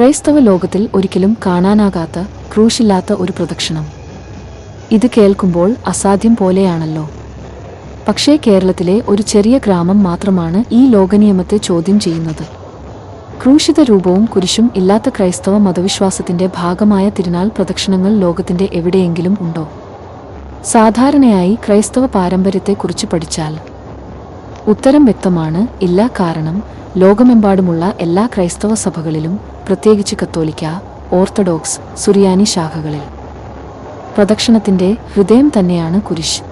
ക്രൈസ്തവ ലോകത്തിൽ ഒരിക്കലും കാണാനാകാത്ത ക്രൂശില്ലാത്ത ഒരു പ്രദക്ഷിണം. ഇത് കേൾക്കുമ്പോൾ അസാധ്യം പോലെയാണല്ലോ. പക്ഷേ കേരളത്തിലെ ഒരു ചെറിയ ഗ്രാമം മാത്രമാണ് ഈ ലോകനിയമത്തെ ചോദ്യം ചെയ്യുന്നത്. ക്രൂശിത രൂപവും കുരിശും ഇല്ലാത്ത ക്രൈസ്തവ മതവിശ്വാസത്തിന്റെ ഭാഗമായ തിരുനാൾ പ്രദക്ഷിണങ്ങൾ ലോകത്തിന്റെ എവിടെയെങ്കിലും ഉണ്ടോ? സാധാരണയായി ക്രൈസ്തവ പാരമ്പര്യത്തെക്കുറിച്ച് പഠിച്ചാൽ ഉത്തരം വ്യക്തമാണ് ഇല്ല കാരണം ലോകമെമ്പാടുമുള്ള എല്ലാ ക്രൈസ്തവ സഭകളിലും പ്രത്യേകിച്ച് കത്തോലിക്ക ഓർത്തഡോക്സ് സുറിയാനി ശാഖകളിൽ. പ്രദക്ഷിണത്തിന്റെ ഹൃദയം തന്നെയാണ് കുരിശ്.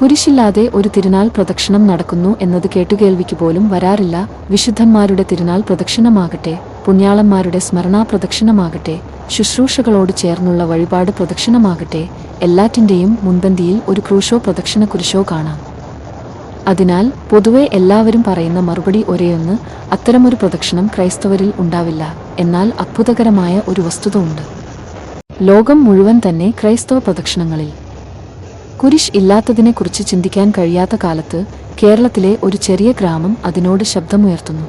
കുരിശില്ലാതെ ഒരു തിരുനാൾ പ്രദക്ഷിണം നടക്കുന്നു എന്നത് കേട്ടുകേൾവിക്ക് പോലും വരാറില്ല. വിശുദ്ധന്മാരുടെ തിരുനാൾ പ്രദക്ഷിണമാകട്ടെ പുണ്യാളന്മാരുടെ സ്മരണാ പ്രദക്ഷിണമാകട്ടെ ശുശ്രൂഷകളോട് ചേർന്നുള്ള വഴിപാട് പ്രദക്ഷിണമാകട്ടെ എല്ലാറ്റിന്റെയും മുൻപന്തിയിൽ ഒരു ക്രൂശോ പ്രദക്ഷിണ കുരിശോ കാണാം. അതിനാൽ പൊതുവെ എല്ലാവരും പറയുന്ന മറുപടി ഒരേയൊന്ന് അത്തരമൊരു പ്രദക്ഷിണം ക്രൈസ്തവരിൽ ഉണ്ടാവില്ല. എന്നാൽ അത്ഭുതകരമായ ഒരു വസ്തുത ഉണ്ട് ലോകം മുഴുവൻ തന്നെ ക്രൈസ്തവ പ്രദക്ഷിണങ്ങളിൽ. കുരിശ് ഇല്ലാത്തതിനെക്കുറിച്ച് ചിന്തിക്കാൻ കഴിയാത്ത കാലത്ത് കേരളത്തിലെ ഒരു ചെറിയ ഗ്രാമം അതിനോട് ശബ്ദമുയർത്തുന്നു.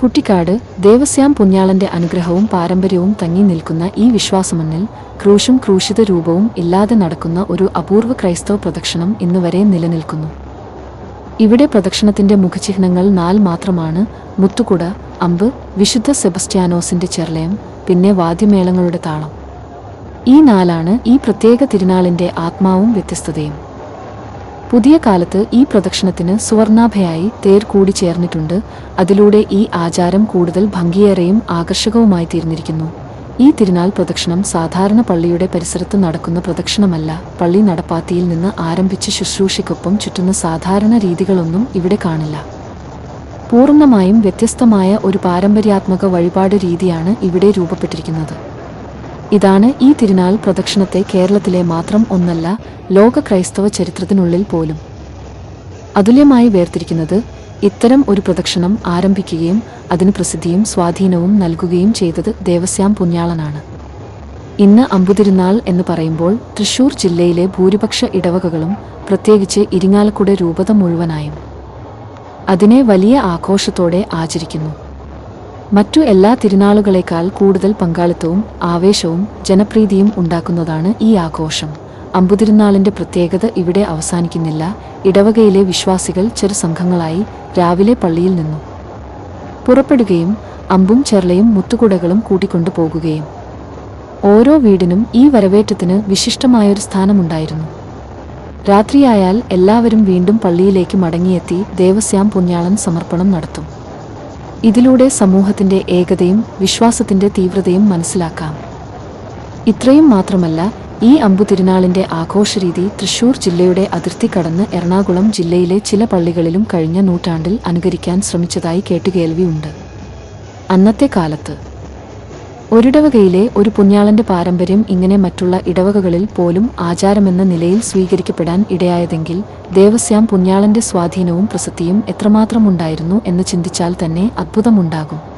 കുട്ടിക്കാട് ദേവസ്യാം പുഞ്ഞാളന്റെ അനുഗ്രഹവും പാരമ്പര്യവും തങ്ങി നിൽക്കുന്ന ഈ വിശ്വാസമണ്ണിൽ ക്രൂശും ക്രൂശിത രൂപവും ഇല്ലാതെ നടക്കുന്ന ഒരു അപൂർവ ക്രൈസ്തവ പ്രദക്ഷിണം ഇന്നുവരെ നിലനിൽക്കുന്നു. ഇവിടെ പ്രദക്ഷിണത്തിന്റെ മുഖചിഹ്നങ്ങൾ നാല് മാത്രമാണ്. മുത്തുകുട അമ്പ് വിശുദ്ധ സെബസ്റ്റ്യാനോസിന്റെ ചെർലയം പിന്നെ വാദ്യമേളങ്ങളുടെ താളം. ഈ നാലാണ് ഈ പ്രത്യേക തിരുനാളിന്റെ ആത്മാവും വ്യത്യസ്തതയും. പുതിയ കാലത്ത് ഈ പ്രദക്ഷിണത്തിന് സുവർണാഭയായി തേർ കൂടി ചേർന്നിട്ടുണ്ട്. അതിലൂടെ ഈ ആചാരം കൂടുതൽ ഭംഗിയേറെയും ആകർഷകവുമായി തീർന്നിരിക്കുന്നു ഈ തിരുനാൾ പ്രദക്ഷിണം സാധാരണ പള്ളിയുടെ പരിസരത്ത് നടക്കുന്ന പ്രദക്ഷിണമല്ല. പള്ളി നടപ്പാത്തിയിൽ നിന്ന് ആരംഭിച്ച് ശുശ്രൂഷയ്ക്കൊപ്പം ചുറ്റുന്ന സാധാരണ രീതികളൊന്നും ഇവിടെ കാണില്ല. പൂർണമായും വ്യത്യസ്തമായ ഒരു പാരമ്പര്യാത്മക വഴിപാട് രീതിയാണ് ഇവിടെ രൂപപ്പെട്ടിരിക്കുന്നത്. ഇതാണ് ഈ തിരുനാൾ പ്രദക്ഷിണത്തെ കേരളത്തിലെ മാത്രം ഒന്നല്ല ലോക ക്രൈസ്തവ ചരിത്രത്തിനുള്ളിൽ പോലും. അതുല്യമായി വേർതിരിക്കുന്നത് ഇത്തരം ഒരു പ്രദക്ഷിണം ആരംഭിക്കുകയും അതിന് പ്രസിദ്ധിയും സ്വാധീനവും നൽകുകയും ചെയ്തത് ദേവസ്യാം പുണ്യാളനാണ്. ഇന്ന് അമ്പുതിരുനാൾ എന്ന് പറയുമ്പോൾ തൃശൂർ ജില്ലയിലെ ഭൂരിപക്ഷ ഇടവകകളും പ്രത്യേകിച്ച് ഇരിങ്ങാലക്കുട രൂപത മുഴുവനായും അതിനെ വലിയ ആഘോഷത്തോടെ ആചരിക്കുന്നു. മറ്റു എല്ലാ തിരുനാളുകളേക്കാൾ കൂടുതൽ പങ്കാളിത്തവും ആവേശവും ജനപ്രീതിയും ഉണ്ടാക്കുന്നതാണ് ഈ ആഘോഷം. അമ്പുതിരുനാളിന്റെ പ്രത്യേകത ഇവിടെ അവസാനിക്കുന്നില്ല. ഇടവകയിലെ വിശ്വാസികൾ ചെറു സംഘങ്ങളായി രാവിലെ പള്ളിയിൽ നിന്നു. പുറപ്പെടുകയും അമ്പും ചെർളയും മുത്തുകുടകളും കൂട്ടിക്കൊണ്ടു പോകുകയും. ഓരോ വീടിനും ഈ വരവേറ്റത്തിന് വിശിഷ്ടമായൊരു സ്ഥാനമുണ്ടായിരുന്നു. രാത്രിയായാൽ എല്ലാവരും വീണ്ടും പള്ളിയിലേക്ക് മടങ്ങിയെത്തി ദേവസ്യാം പുണ്യാളൻ സമർപ്പണം നടത്തും. ഇതിലൂടെ സമൂഹത്തിന്റെ ഏകതയും വിശ്വാസത്തിന്റെ തീവ്രതയും മനസ്സിലാക്കാം. ഇത്രയും മാത്രമല്ല ഈ അമ്പു തിരുനാളിന്റെ ആഘോഷരീതി തൃശൂർ ജില്ലയുടെ അതിർത്തി കടന്ന് എറണാകുളം ജില്ലയിലെ ചില പള്ളികളിലും കഴിഞ്ഞ നൂറ്റാണ്ടിൽ അനുകരിക്കാൻ ശ്രമിച്ചതായി കേട്ടുകേൾവിയുണ്ട്. അന്നത്തെ കാലത്ത് ഒരിടവകയിലെ ഒരു പുണ്യാളന്റെ പാരമ്പര്യം ഇങ്ങനെ മറ്റുള്ള ഇടവകകളിൽ പോലും ആചാരമെന്ന നിലയിൽ സ്വീകരിക്കപ്പെടാൻ ഇടയായതെങ്കിൽ ദേവസ്യാം പുണ്യാളന്റെ സ്വാധീനവും പ്രസക്തിയും എത്രമാത്രമുണ്ടായിരുന്നു എന്ന് ചിന്തിച്ചാൽ തന്നെ അത്ഭുതമുണ്ടാകും.